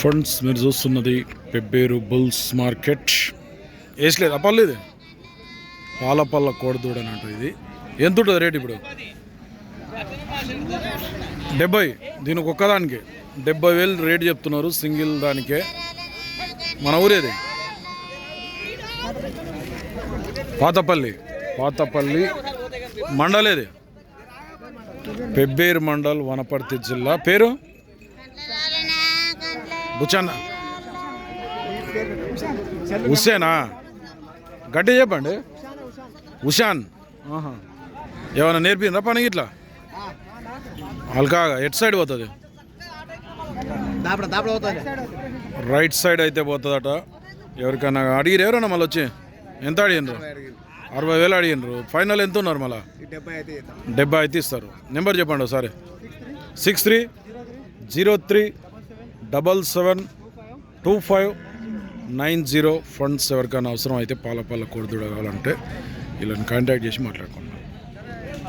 Funds మీరు చూస్తున్నది Pebbair bulls market. వేసలేదు అప్పలేదు పాలపల్ల కోడదూడ అని అంటారు ఇది. ఎంత ఉంటుంది రేట్ ఇప్పుడు? డెబ్బై. దీనికి ఒక్కదానికి. డెబ్బై వేలు రేట్ చెప్తున్నారు సింగిల్ దానికే. మన ఊరేది పాతపల్లి. పాతపల్లి మండలేది? పెబ్బేరు మండల్ వనపర్తి జిల్లా. పేరు? బుచ్చన్న హుస్సేనా గట్టి చెప్పండి. ఆహా. ఏమైనా నేర్పిందా పని ఇట్లా హల్కాగా ఎట్ సైడ్ పోతుంది? రైట్ సైడ్ అయితే పోతుందట. ఎవరికైనా అడిగిరు ఎవరన్నా మళ్ళీ వచ్చి ఎంత అడిగినరు అరవై వేలు అడిగినారు. ఫైనల్ ఎంత ఉన్నారు మళ్ళీ? డెబ్బై అయితే ఇస్తారు. నెంబర్ చెప్పండి ఒకసారి. Six three zero three double seven two five nine zero funds ఎవరికైనా అవసరం అయితే పాల పాల కోడిదూడ కావాలంటే వీళ్ళని కాంటాక్ట్ చేసి మాట్లాడుకున్నాను